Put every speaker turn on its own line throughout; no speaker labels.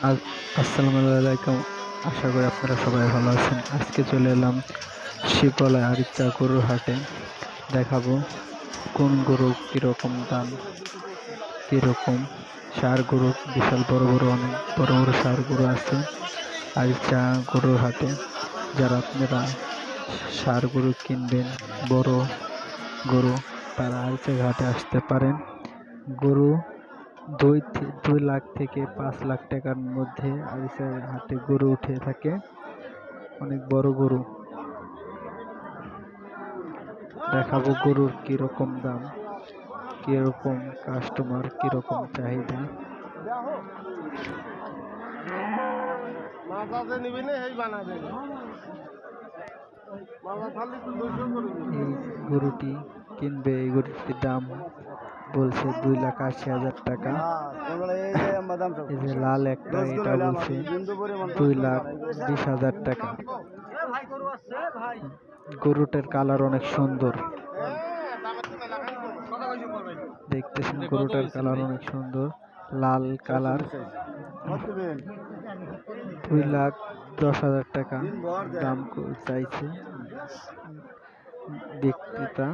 আস- আসসালামু আলাইকুম। আশা করি আপনারা সবাই ভালো আছেন। আজকে চলে এলাম শিবলা আরিচা গরুর হাটে। দেখাবো কোন গরু কীরকম দাম, কীরকম সার গরু, বিশাল বড় বড় অনেক বড় বড় সার গরু আছে আর আরিচা গরুর হাটে। যারা আপনারা সার গরু কিনবেন, বড় গরু, তারা আরিচা ঘাটে আসতে পারেন। গরু দুই দুই লাখ থেকে পাঁচ লাখ টাকার মধ্যে আরিসার হাটে গরু উঠে থাকে। অনেক বড় গরু। দেখাবো গরুর কীরকম দাম কীরকম কাস্টমার কীরকম চাহিদা।
এই
গরুটি কিনবে এই গরুটির দাম বলছে দুই লাখ আশি হাজার টাকা। এই যে লাল একটা এটা বলছে দুই লাখ বিশ হাজার টাকা। গরুটার কালার অনেক সুন্দর। দেখতেছেন গরুটার কালার অনেক সুন্দর লাল কালার। দুই লাখ দশ হাজার টাকা দাম চাইছে। বিক্রেতা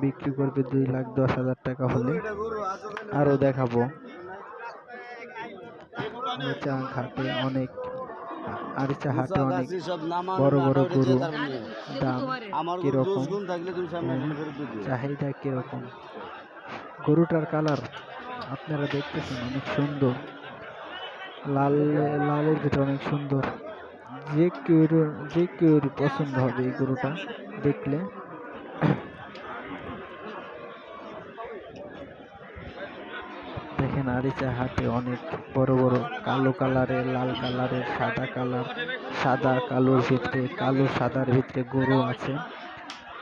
বিক্রি করবে দুই লাখ দশ হাজার টাকা হলে। আরও দেখাবো। আরিচা ঘাটে অনেক আরিচা হাটে অনেক বড় বড় গরু দাম কীরকম? চাহিদা কীরকম? গরুটার কালার আপনারা দেখতেছেন অনেক সুন্দর। লাল লালের ভিতরে অনেক সুন্দর। যে কেউ যে কেউ পছন্দ হবে এই গরুটা দেখলে। দেখেন আরিচা হাটে অনেক বড় বড় কালো কালারের লাল কালারের সাদা কালার, সাদা কালোর ভিতরে, কালো সাদার ভিতরে গরু আছে।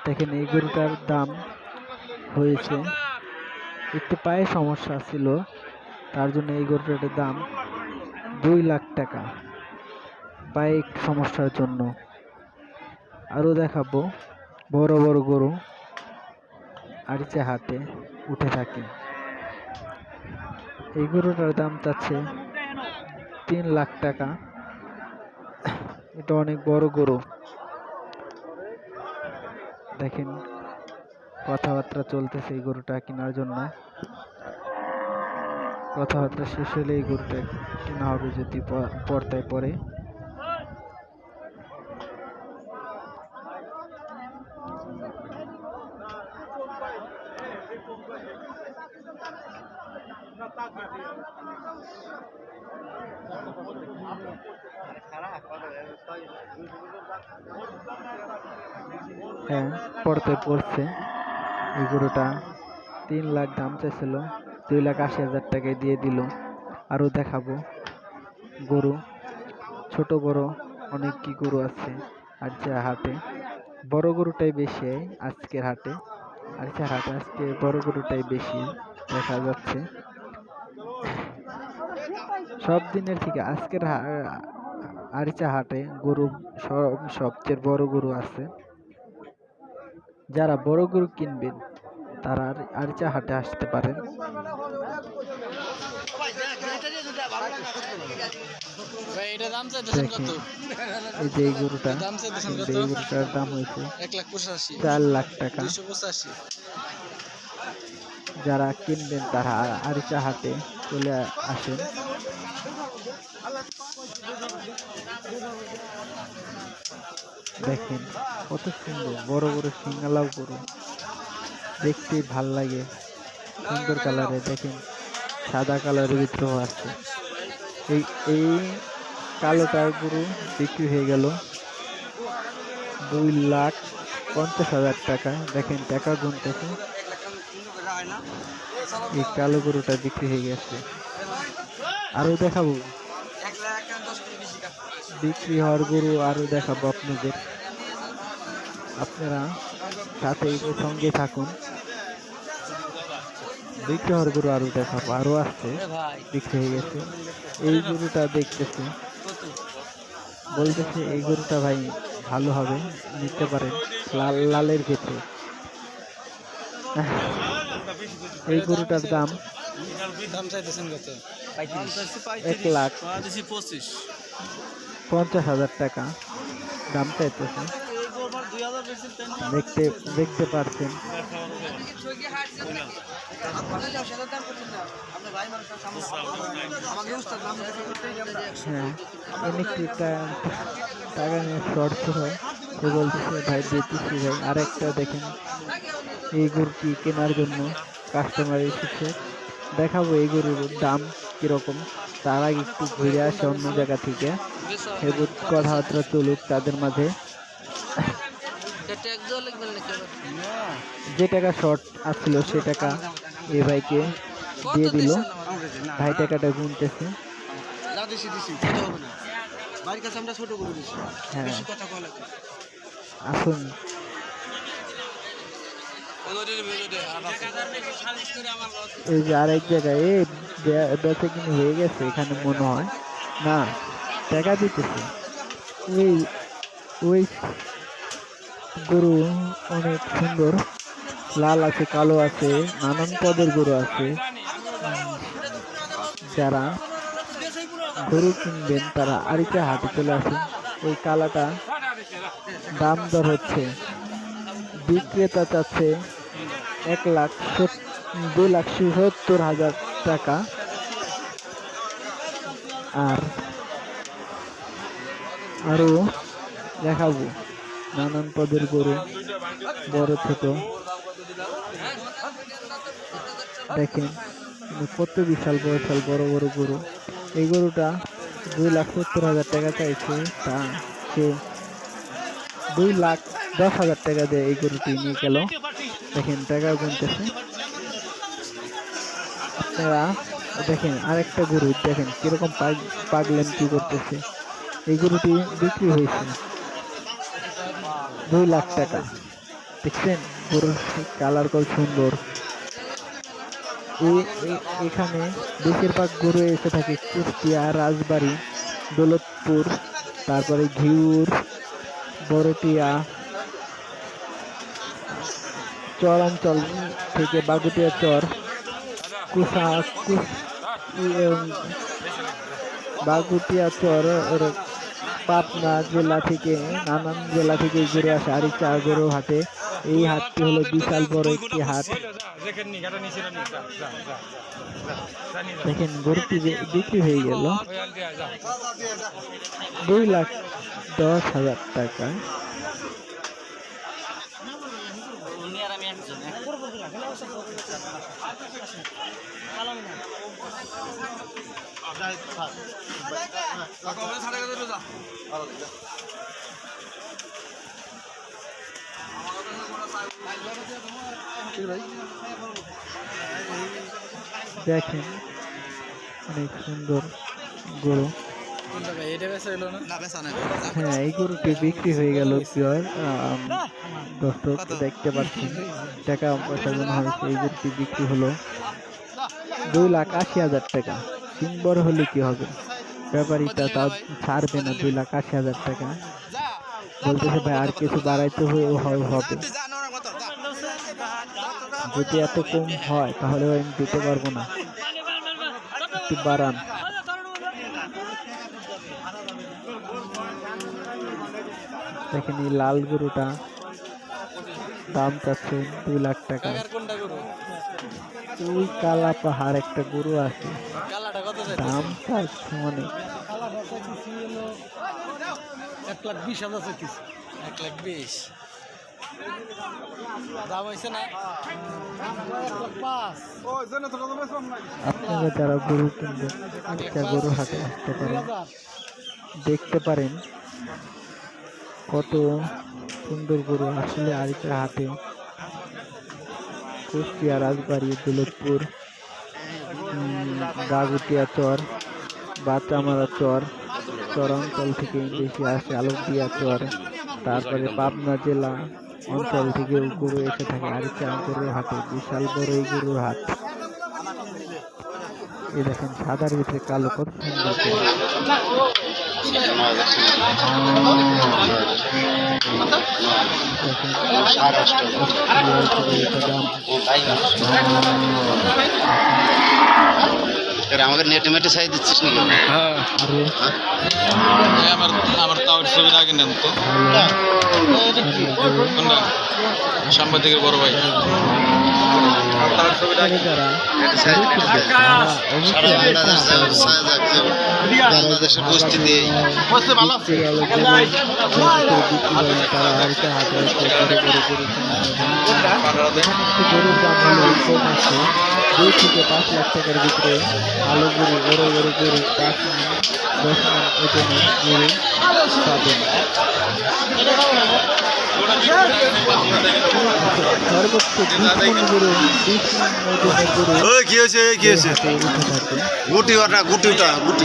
দেখেন এই গরুটার দাম হয়েছে, একটু পায়ে সমস্যা ছিল, তার জন্য এই গরুটার দাম দুই লাখ টাকা। পায়ে সমস্যার জন্য। আরও দেখাবো, বড় বড় গরু আরিচা হাটে উঠে থাকে। এই গরুটার দাম চাচ্ছে তিন লাখ টাকা। এটা অনেক বড় গরু। দেখেন কথাবার্তা চলতেছে এই গরুটা কেনার জন্য। কথাবার্তা শেষ হলে এই গরুটা কেনা হবে যদি পর্দায় পড়ে হ্যাঁ পড়তে পড়ছে। এই গরুটা তিন লাখ দাম চাইছিল, দুই লাখ আশি হাজার টাকায় দিয়ে দিল। আরও দেখাবো। গরু, ছোট বড় অনেক কি গরু আছে আর যে হাটে। বড় গরুটাই বেশি আজকের হাটে। আর যে হাটে আজকে বড় গরুটাই বেশি দেখা যাচ্ছে। সব দিনের থেকে আজকের আরিচা হাটে গরু সব সবচেয়ে বড় গরু আছে। যারা বড় গরু কিনবেন তারা আর- আরিচা হাটে আসতে পারেন। এই যে গরুটা? এই গরুটার দাম হয়েছে চার লাখ টাকা। যারা কিনবেন তারা আরিচা হাটে চলে আসেন। দেখেন, কত সুন্দর, বড় বড় সিঙ্গালাও গরু দেখতে ভালো লাগে। সুন্দর কালারে দেখেন, সাদা কালারের ভিতরেও আছে এই এই কালোটার গরু বিক্রি হয়ে গেল দুই লাখ পঞ্চাশ হাজার টাকা। দেখেন, টাকা গুনতেছে। এই কালো গরুটা বিক্রি হয়ে গেছে। আরও দেখাবো। বিক্রি হওয়ার গরু আরও দেখাবো আপনাদের। আপনারা সাথে সঙ্গে থাকুন। বিক্রি হওয়ার গরু আরও দেখাবো আরও আসছে বিক্রি হয়ে গেছে। এই গরুটা দেখতেছে। বলতেছে এই গরুটা ভাই ভালো হবে নিতে পারেন লাল লালের ক্ষেত্রে। এই গরুটার দাম এক লাখ।
পঁচিশ।
পঞ্চাশ হাজার টাকা। দাম চাইতেছে দেখতে দেখতে পারছেন। হ্যাঁ টাকা নিয়ে শর্ট সে বলতেছে ভাই দিতেছি ভাই। আরেকটা দেখেন, এই গরুটি কেনার জন্য কাস্টমার এসেছে। দেখাবো এই গরুর দাম কীরকম। তার আগে একটু ঘুরে আসে অন্য জায়গা থেকে। এবার কথাবার্তা চলুক তাদের মাঝে। যে টাকা শর্ট আসছিল সে টাকা এ ভাইকে দিয়ে দিল। ভাই টাকাটা গুনতেছে। হ্যাঁ। আসুন। এই যে আরেক জায়গায় বেচা কিনে হয়ে গেছে এখানে মনে হয়। না। টাকা দিতেছে। ওই ওই গরু অনেক সুন্দর। লাল আছে, কালো আছে, নানান পদের গরু আছে। যারা গরু কিনবেন, তারা আরিচা হাটে চলে আসেন। ওই কালাটা দাম দর হচ্ছে। বিক্রেতা চাচ্ছে এক লাখ দুই লাখ সত্তর হাজার টাকা। আর আরও দেখাবো। নানান পদের গরু, বড়, ছোট। দেখেন কত বিশাল বিশাল, বড় বড় গরু। এই গরুটা দুই লাখ সত্তর হাজার টাকা চাইছে। তা সে দুই লাখ দশ হাজার টাকা দিয়ে এই গরুটি নিয়ে গেল। দেখেন, টাকা গুনতেছে। আপনারা দেখেন, আরেকটা গরু, দেখেন, কীরকম পাগ- পাগলেন কি করতেছে। এই গরুটি বিক্রি হয়েছে। দুই লাখ টাকা। দেখছেন? গরুর কালার কল সুন্দর। এখানে বেশিরভাগ গরু এসে থাকে কুষ্টিয়া, রাজবাড়ি, দৌলতপুর, তারপরে ঘিউর, বড়টিয়া, চর অঞ্চল থেকে বাগুটিয়া চর কুসা কুস বাগুটিয়া চর পাবনা জেলা থেকে, নানান জেলা থেকে ঘুরে আসে আরিচা গরু হাটে। এই হাটটি হলো বিশাল বড় একটি হাট। দেখেন, গরুটি বিক্রি হয়ে গেল। দুই লাখ দশ হাজার টাকা। দেখেন, অনেক সুন্দর গরু। হ্যাঁ এই গরুটি বিক্রি হয়ে গেল দর্শক দেখতে পাচ্ছেন, টাকা পয়সা হয়েছে, এই গরুটি বিক্রি হলো দুই লাখ আশি হাজার টাকা। বড় হলে কি হবে? ব্যাপারীটা তাও ছাড়বে না দুই লাখ আশি হাজার টাকা। বলতেছে, ভাই, আর কিছু বাড়াইতে হবে। যদি এত কম হয়, তাহলে আমি দিতে পারব না। একটু বাড়ান। দেখেন এই লাল গরুটা দাম চাচ্ছে দুই লাখ টাকা। ওই কালা পাহাড় একটা গরু আছে। দাম
এক লাখ বিশ হাজার চাইতেছি।
এক লাখ বিশ।
আপনারা যারা গরু কিনবেন একটা গরু হাতে আসতে পারেন দেখতে পারেন কত সুন্দর গরু আসলে আরিচা হাতে। কুষ্টিয়া রাজবাড়ি দৌলতপুর। উম, বাগুটিয়া চর বাচ্চামারা চর চর অঞ্চল থেকে বেশি আসে আলোকদিয়া চর। তারপরে পাবনা জেলা অঞ্চল থেকে গরু এসে থাকে আরিচা গরুর হাটে বিশাল বড় এই গরুর হাট। এই দেখেন সাদার ভিতরে কালো কত সুন্দর গরু।
আমাকে নেটে মেটে সাইজ দিচ্ছিস নাকি?
হ্যাঁ
আরও
আমার আমার তাও ছবিটা আগে নেন তো। সাংবাদিকের বড় ভাই।
বাংলাদেশের
হাতে দুই থেকে পাঁচ লাখ টাকার ভিতরে ভালো গরু বড় বড় গরু পাঁচ মন পাবেন
কি হয়েছে কি হয়েছে?
হাতে
গুটি ওটা গুটিটা গুটি।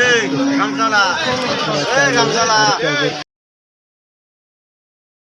এই গামছালা। গামছালা।